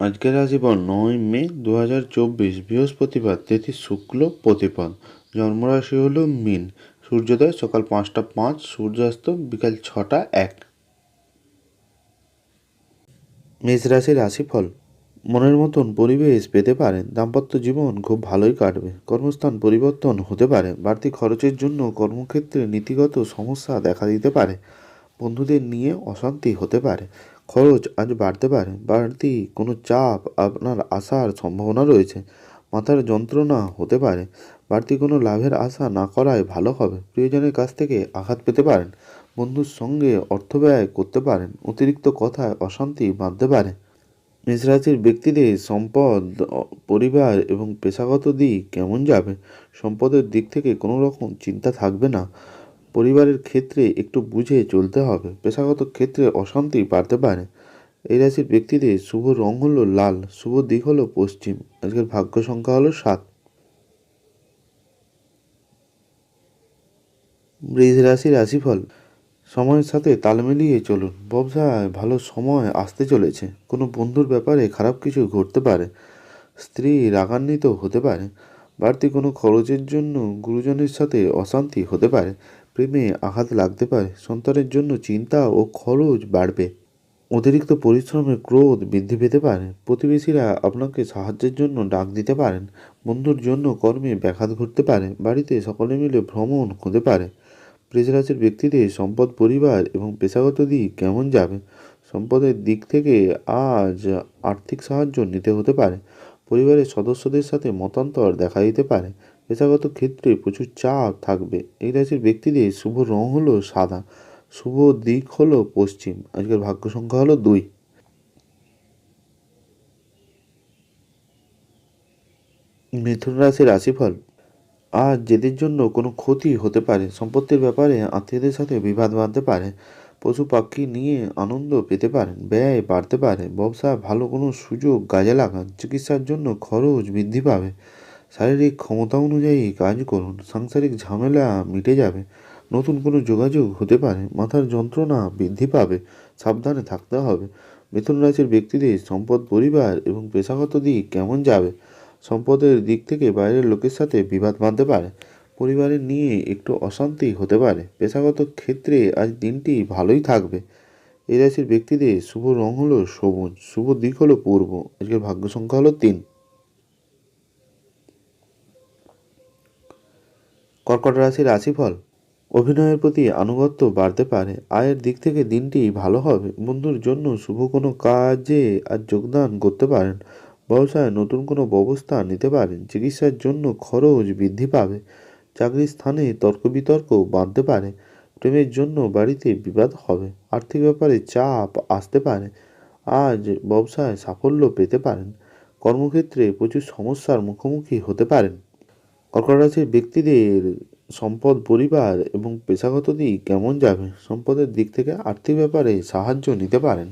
আজকের রাশিফল নয় মে দু হাজার চব্বিশ, বৃহস্পতিবার, তিথি শুক্ল প্রতিপদ। জন্মরাশি হল মিন। সূর্যোদয় সকাল পাঁচটা পাঁচ, সূর্যাস্ত বিকাল ছটা এক। মেষ রাশির রাশিফল। মনের মতন পরিবেশ পেতে পারেন দাম্পত্য জীবন খুব ভালোই কাটবে। কর্মস্থান পরিবর্তন হতে পারে। বাড়তি খরচের জন্য কর্মক্ষেত্রে নীতিগত সমস্যা দেখা দিতে পারে। বন্ধুদের নিয়ে অশান্তি হতে পারে। খরচ আজ বাড়তে পারে। বাড়তি কোনো চাপ আপনার আসার সম্ভাবনা রয়েছে। মাথার যন্ত্রণা হতে পারে। বাড়তি কোনো লাভের আশা না করাই ভালো হবে। প্রিয়জনের কাছ থেকে আঘাত পেতে পারেন। বন্ধুর সঙ্গে অর্থ ব্যয় করতে পারেন। অতিরিক্ত কথায় অশান্তি বাঁধতে পারে। মেষরাশির ব্যক্তিদের সম্পদ, পরিবার এবং পেশাগত দিক কেমন যাবে? সম্পদের দিক থেকে কোনো রকম চিন্তা থাকবে না। পরিবারের ক্ষেত্রে একটু বুঝে চলতে হবে। পেশাগত ক্ষেত্রে অশান্তি বাড়তে পারে। এই রাশির ব্যক্তিদের শুভ রং হলো লাল, শুভ দিক হলো পশ্চিম। আজকের ভাগ্য সংখ্যা হলো সাত। বৃষ রাশির রাশিফল, সময়ের সাথে তাল মিলিয়ে চলুন। ব্যবসায় ভালো সময় আসতে চলেছে। কোনো বন্ধুর ব্যাপারে খারাপ কিছু ঘটতে পারে। স্ত্রী রাগান্বিত হতে পারে। বাড়তি কোনো খরচের জন্য গুরুজনের সাথে অশান্তি হতে পারে। প্রেমে আঘাত লাগতে পারে, সন্তানের জন্য চিন্তা ও খরচ বাড়বে। অতিরিক্ত পরিশ্রমে ক্রোধ বৃদ্ধি পেতে পারে। প্রতিবেশীরা আপনাকে সাহায্যের জন্য ডাক দিতে পারেন, বন্ধুর জন্য কর্মে ব্যাঘাত ঘটতে পারে, বাড়িতে সকলে মিলে ভ্রমণ হতে পারে। বৃষরাশির ব্যক্তিদের সম্পদ পরিবার এবং পেশাগত দিক কেমন যাবে? সম্পদের দিক থেকে আজ আর্থিক সাহায্য নিতে হতে পারে। পরিবারের সদস্যদের সাথে মতান্তর দেখা দিতে পারে। পেশাগত ক্ষেত্রে প্রচুর চাপ থাকবে। এই রাশির ব্যক্তিদের শুভ রং হলো সাদা, শুভ দিক হলো পশ্চিম। আজকের ভাগ্য সংখ্যা হলো দুই। মিথুন রাশির রাশিফল, আজ যেদের জন্য কোনো ক্ষতি হতে পারে, সম্পত্তির ব্যাপারে আত্মীয়দের সাথে বিবাদ বাঁধতে পারে, পশু পাখি নিয়ে আনন্দ পেতে পারেন, ব্যয় বাড়তে পারে, ব্যবসা ভালো কোনো সুযোগ কাজে লাগান, চিকিৎসার জন্য খরচ বৃদ্ধি পাবে। শারীরিক ক্ষমতা অনুযায়ী কাজ করুন, সাংসারিক ঝামেলা মিটে যাবে, নতুন কোনো যোগাযোগ হতে পারে, মাথার যন্ত্রণা বৃদ্ধি পাবে, সাবধানে থাকতে হবে। মিথুন রাশির ব্যক্তিদের সম্পদ, পরিবার এবং পেশাগত দিক কেমন যাবে? সম্পদের দিক থেকে বাইরের লোকের সাথে বিবাদ বাঁধতে পারে পরিবারের নিয়ে একটু অশান্তি হতে পারে, পেশাগত ক্ষেত্রে আজ দিনটি ভালোই থাকবে। এই রাশির ব্যক্তিদের শুভ রং হলো সবুজ, শুভ দিক হলো পূর্ব, আজকের ভাগ্য সংখ্যা হলো তিন। কর্কট রাশির রাশিফল। অভিনয়ের প্রতি আনুগত্য বাড়তে পারে। আয়ের দিক থেকে দিনটি ভালো হবে। বন্ধুর জন্য শুভ কোনো কাজে আর যোগদান করতে পারেন। ব্যবসায় নতুন কোনো ব্যবস্থা নিতে পারেন। চিকিৎসার জন্য খরচ বৃদ্ধি পাবে। চাকরির স্থানে তর্ক বিতর্ক বাঁধতে পারে। প্রেমের জন্য বাড়িতে বিবাদ হবে। আর্থিক ব্যাপারে চাপ আসতে পারে। আজ ব্যবসায় সাফল্য পেতে পারেন। কর্মক্ষেত্রে প্রচুর সমস্যার মুখোমুখি হতে পারেন। কর্কট রাশির ব্যক্তিদের সম্পদ, পরিবার এবং পেশাগত দিক কেমন যাবে? সম্পদের দিক থেকে আর্থিক ব্যাপারে সাহায্য নিতে পারেন।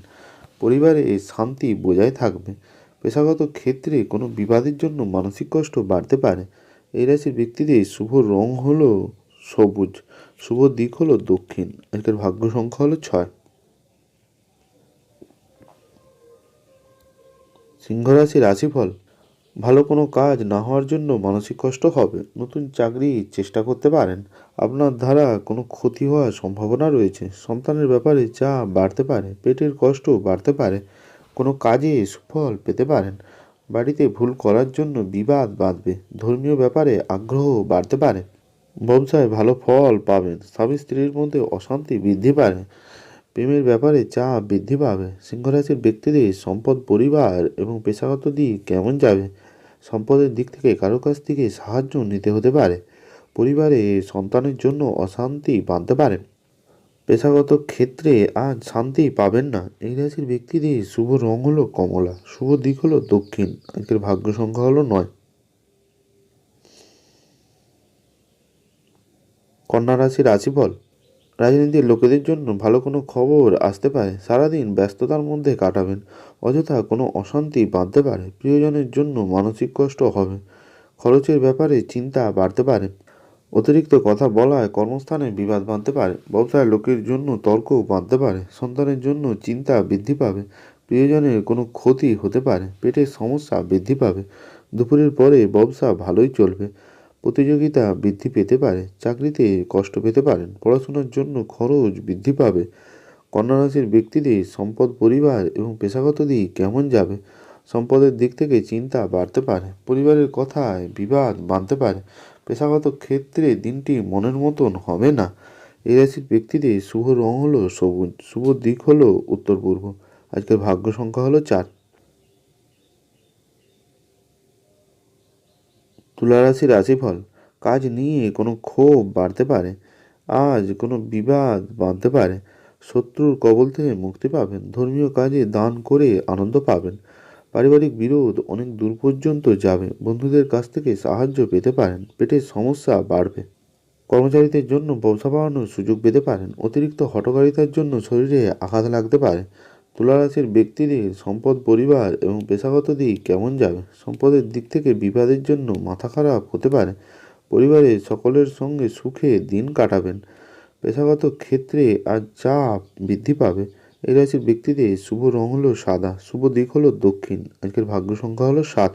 পরিবারে শান্তি বজায় থাকবে। পেশাগত ক্ষেত্রে কোনো বিবাদের জন্য মানসিক কষ্ট বাড়তে পারে। এই রাশির ব্যক্তিদের শুভ রং হলো সবুজ, শুভ দিক হলো দক্ষিণ। আজকের ভাগ্য সংখ্যা হলো ছয়। সিংহ রাশির রাশিফল ভালো কোনো কাজ না হওয়ার জন্য মানসিক কষ্ট হবে। নতুন চাকরি চেষ্টা করতে পারেন। আপনার দ্বারা কোনো ক্ষতি হওয়ার সম্ভাবনা রয়েছে। সন্তানের ব্যাপারে চাপ বাড়তে পারে, পেটের কষ্ট বাড়তে পারে, কোনো কাজে সুফল পেতে পারেন। বাড়িতে ভুল করার জন্য বিবাদ বাঁধবে। ধর্মীয় ব্যাপারে আগ্রহ বাড়তে পারে। ব্যবসায় ভালো ফল পাবেন। স্বামী স্ত্রীর মধ্যে অশান্তি বৃদ্ধি পাবে প্রেমের ব্যাপারে চাপ বৃদ্ধি পাবে। সিংহরাশির ব্যক্তিদের সম্পদ, পরিবার এবং পেশাগত দিক কেমন যাবে? সম্পদের দিক থেকে কারও কাছ থেকে সাহায্য নিতে হতে পারে। পরিবারে সন্তানের জন্য অশান্তি বাঁধতে পারেন পেশাগত ক্ষেত্রে আজ শান্তি পাবেন না। এই রাশির ব্যক্তিদের শুভ রং হলো কমলা, শুভ দিক হলো দক্ষিণ আজকের ভাগ্য সংখ্যা হলো নয়। কন্যা রাশির রাশিফল রাজনীতির লোকেদের জন্য ভালো কোনো খবর আসতে পারে, সারাদিন ব্যস্ততার মধ্যে কাটাবেন। অযথা কোনো অশান্তি বাঁধতে পারে, প্রিয়জনের জন্য মানসিক কষ্ট হবে। খরচের ব্যাপারে চিন্তা বাড়তে পারে। অতিরিক্ত কথা বলায় কর্মস্থানে বিবাদ বাঁধতে পারে ব্যবসায় লোকের জন্য তর্ক বাঁধতে পারে, সন্তানের জন্য চিন্তা বৃদ্ধি পাবে, প্রিয়জনের কোনো ক্ষতি হতে পারে, পেটের সমস্যা বৃদ্ধি পাবে। দুপুরের পরে ব্যবসা ভালোই চলবে। প্রতিযোগিতা বৃদ্ধি পেতে পারে, চাকরিতে কষ্ট পেতে পারেন, পড়াশোনার জন্য খরচ বৃদ্ধি পাবে। কন্যা রাশির ব্যক্তিদের সম্পদ পরিবার এবং পেশাগত দিক কেমন যাবে, সম্পদের দিক থেকে চিন্তা বাড়তে পারে, পরিবারের কথায় বিবাদ বাঁধতে পারে, পেশাগত ক্ষেত্রে দিনটি মনের মতন হবে না। এই রাশির ব্যক্তিদের শুভ রং হলো সবুজ, শুভ দিক হলো উত্তর পূর্ব আজকের ভাগ্য সংখ্যা হলো চার। তুলা রাশির রাশিফল, কাজ নিয়ে কোনো ক্ষোভ বাড়তে পারে, আজ কোনো বিবাদ বাঁধতে পারে, শত্রুর কবল থেকে মুক্তি পাবেন, ধর্মীয় কাজে দান করে আনন্দ পাবেন, পারিবারিক বিরোধ অনেক দূর পর্যন্ত যাবে, বন্ধুদের কাছ থেকে সাহায্য পেতে পারেন, পেটের সমস্যা বাড়বে, কর্মচারীদের জন্য ব্যবসা বাড়ানোর সুযোগ পেতে পারেন, অতিরিক্ত হটকারিতার জন্য শরীরে আঘাত লাগতে পারে তুলা রাশির ব্যক্তিদের সম্পদ, পরিবার এবং পেশাগত দিক কেমন যাবে? সম্পদের দিক থেকে বিবাদের জন্য মাথা খারাপ হতে পারে। পরিবারের সকলের সঙ্গে সুখে দিন কাটাবেন। পেশাগত ক্ষেত্রে আজ চাপ বৃদ্ধি পাবে। এই রাশির ব্যক্তিদের শুভ রং হলো সাদা, শুভ দিক হলো দক্ষিণ। আজকের ভাগ্য সংখ্যা হলো সাত।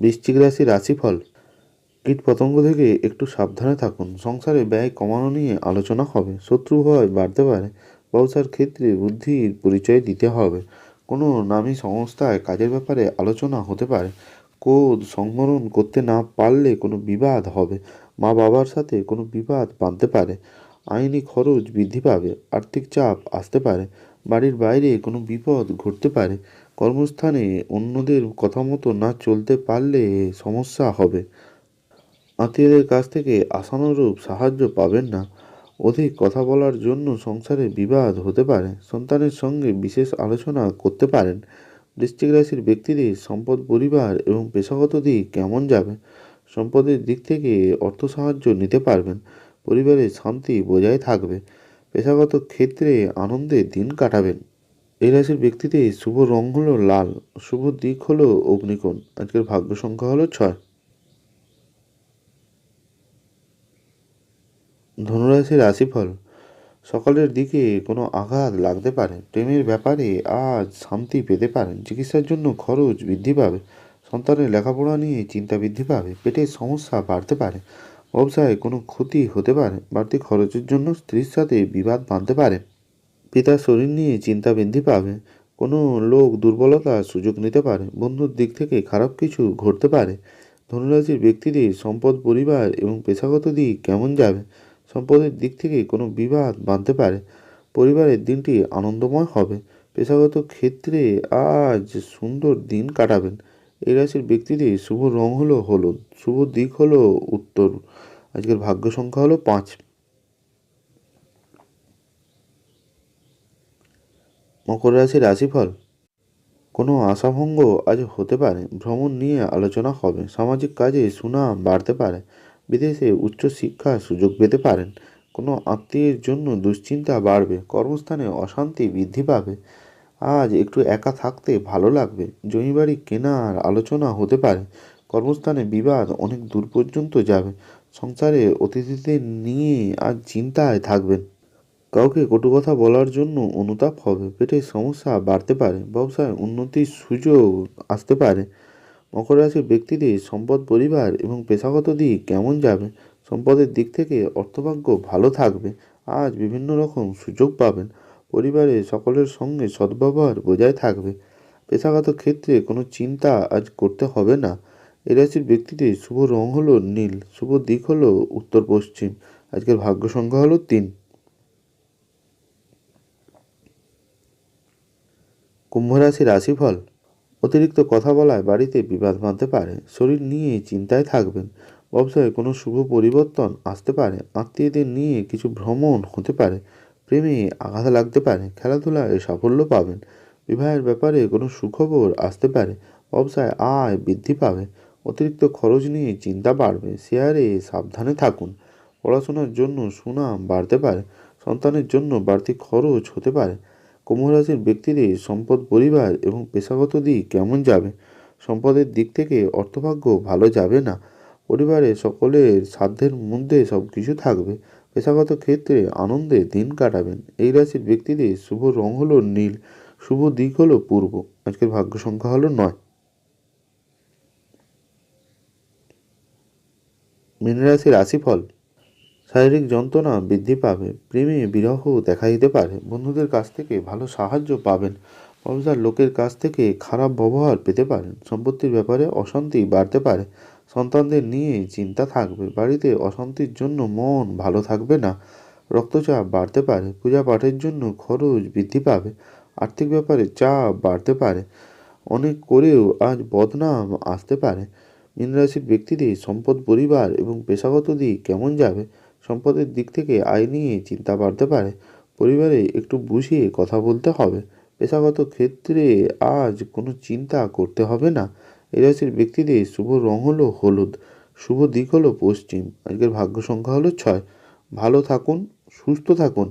বৃশ্চিক রাশি রাশিফল কীট পতঙ্গ থেকে একটু সাবধানে থাকুন। সংসারে ব্যয় কমানো নিয়ে আলোচনা হবে, শত্রু ভয় বাড়তে পারে, ব্যবসার ক্ষেত্রে বুদ্ধির পরিচয় দিতে হবে। কোনো নামী সংস্থায় কাজের ব্যাপারে আলোচনা হতে পারে। কোদ সংবরণ করতে না পারলে কোনো বিবাদ হবে মা বাবার সাথে কোনো বিবাদ বাঁধতে পারে। আইনি খরচ বৃদ্ধি পাবে, আর্থিক চাপ আসতে পারে, বাড়ির বাইরে কোনো বিপদ ঘটতে পারে। কর্মস্থানে অন্যদের কথা মতো না চলতে পারলে সমস্যা হবে। আত্মীয়দের কাছ থেকে আশানুরূপ সাহায্য পাবেন না। অধিক কথা বলার জন্য সংসারে বিবাদ হতে পারে। সন্তানের সঙ্গে বিশেষ আলোচনা করতে পারেন। বৃশ্চিক রাশির ব্যক্তিদের সম্পদ, পরিবার এবং পেশাগত দিক কেমন যাবে? সম্পদের দিক থেকে অর্থ সাহায্য নিতে পারবেন। পরিবারের শান্তি বজায় থাকবে। পেশাগত ক্ষেত্রে আনন্দে দিন কাটাবেন। এই রাশির ব্যক্তিদের শুভ রং হলো লাল। শুভ দিক হলো অগ্নিকোণ। আজকের ভাগ্য সংখ্যা হলো ছয়। ধনুরাশির রাশিফল, সকালের দিকে কোনো আঘাত লাগতে পারে। প্রেমের ব্যাপারে আজ শান্তি পেতে পারেন। চিকিৎসার জন্য খরচ বৃদ্ধি পাবে। সন্তানের লেখাপড়া নিয়ে চিন্তা বৃদ্ধি পাবে। পেটের সমস্যা বাড়তে পারে। ব্যবসায় কোনো ক্ষতি হতে পারে। বাড়তি খরচের জন্য স্ত্রীর সাথে বিবাদ বাঁধতে পারে। পিতার শরীর নিয়ে চিন্তা বৃদ্ধি পাবে। কোনো লোক দুর্বলতার সুযোগ নিতে পারে। বন্ধুর দিক থেকে খারাপ কিছু ঘটতে পারে। ধনুরাশির ব্যক্তিদের সম্পদ, পরিবার এবং পেশাগত দিক কেমন যাবে? সম্পদের দিক থেকে কোনো বিবাদ বাঁধতে পারে। পরিবারের দিনটি আনন্দময় হবে। পেশাগত ক্ষেত্রে আজ সুন্দর দিন কাটাবেন। এই রাশির ব্যক্তিদের শুভ রং হলো হলুদ, শুভ দিক হলো উত্তর। আজকের ভাগ্য সংখ্যা হলো পাঁচ। মকর রাশির রাশিফল। কোনো আশাভঙ্গ আজ হতে পারে। ভ্রমণ নিয়ে আলোচনা হবে। সামাজিক কাজে সুনাম বাড়তে পারে। বিদেশে উচ্চশিক্ষার সুযোগ পেতে পারেন। কোনো আত্মীয়ের জন্য দুশ্চিন্তা বাড়বে, কর্মস্থানে অশান্তি বৃদ্ধি পাবে। আজ একটু একা থাকতে ভালো লাগবে। জমিবাড়ি কেনার আলোচনা হতে পারে। কর্মস্থানে বিবাদ অনেক দূর পর্যন্ত যাবে। সংসারে অতিথিদের নিয়ে আজ চিন্তায় থাকবেন। কাউকে কটু কথা বলার জন্য অনুতাপ হবে। পেটের সমস্যা বাড়তে পারে। ব্যবসায় উন্নতির সুযোগ আসতে পারে। মকর রাশির ব্যক্তিদের সম্পদ পরিবার এবং পেশাগত দিক কেমন যাবে? সম্পদের দিক থেকে অর্থভাগ্য ভালো থাকবে। আজ বিভিন্ন রকম সুযোগ পাবেন। পরিবারে সকলের সঙ্গে সদ্ব্যবহার বজায় থাকবে। পেশাগত ক্ষেত্রে কোনো চিন্তা আজ করতে হবে না। এ রাশির ব্যক্তিদের শুভ রং হলো নীল, শুভ দিক হলো উত্তর পশ্চিম। আজকের ভাগ্য সংখ্যা হলো তিন। কুম্ভ রাশির রাশিফল অতিরিক্ত কথা বলায় বাড়িতে বিবাদ বাঁধতে পারে। শরীর নিয়ে চিন্তায় থাকবেন। ব্যবসায় কোনো শুভ পরিবর্তন আসতে পারে। আত্মীয়দের নিয়ে কিছু ভ্রমণ হতে পারে। প্রেমে আঘাত লাগতে পারে। খেলাধুলায় সাফল্য পাবেন। বিবাহের ব্যাপারে কোনো সুখবর আসতে পারে। ব্যবসায় আয় বৃদ্ধি পাবে। অতিরিক্ত খরচ নিয়ে চিন্তা বাড়বে। শেয়ারে সাবধানে থাকুন। পড়াশোনার জন্য সুনাম বাড়তে পারে। সন্তানের জন্য বাড়তি খরচ হতে পারে। কুম্ভ রাশির ব্যক্তিদের সম্পদ পরিবার এবং পেশাগত দিক কেমন যাবে? সম্পদের দিক থেকে অর্থভাগ্য ভালো যাবে না। পরিবারে সকলের সাধ্যের মধ্যে সব কিছু থাকবে। পেশাগত ক্ষেত্রে আনন্দে দিন কাটাবেন। এই রাশির ব্যক্তিদের শুভ রং হলো নীল, শুভ দিক হলো পূর্ব। আজকের ভাগ্য সংখ্যা হলো নয়। মীন রাশির রাশিফল শারীরিক যন্ত্রণা বৃদ্ধি পাবে, প্রেমে বিরহ দেখা দিতে পারে। বন্ধুদের কাছ থেকে ভালো সাহায্য পাবেন। ব্যবসার লোকের কাছ থেকে খারাপ ব্যবহার পেতে পারেন। সম্পত্তির ব্যাপারে অশান্তি বাড়তে পারে। সন্তানদের নিয়ে চিন্তা থাকবে। বাড়িতে অশান্তির জন্য মন ভালো থাকবে না। রক্তচাপ বাড়তে পারে। পূজা পাঠের জন্য খরচ বৃদ্ধি পাবে। আর্থিক ব্যাপারে চাপ বাড়তে পারে। অনেক করেও আজ বদনাম আসতে পারে। মীন রাশির ব্যক্তিদের সম্পদ, পরিবার এবং পেশাগত দিক কেমন যাবে? সম্পদের দিক থেকে আয় নিয়ে চিন্তা বাড়তে পারে। পরিবারে একটু বুঝিয়ে কথা বলতে হবে। পেশাগত ক্ষেত্রে আজ কোনো চিন্তা করতে হবে না। এই রাশির ব্যক্তিদের শুভ রং হলো হলুদ, শুভ দিক হলো পশ্চিম। আজকের ভাগ্য সংখ্যা হলো ছয়। ভালো থাকুন, সুস্থ থাকুন।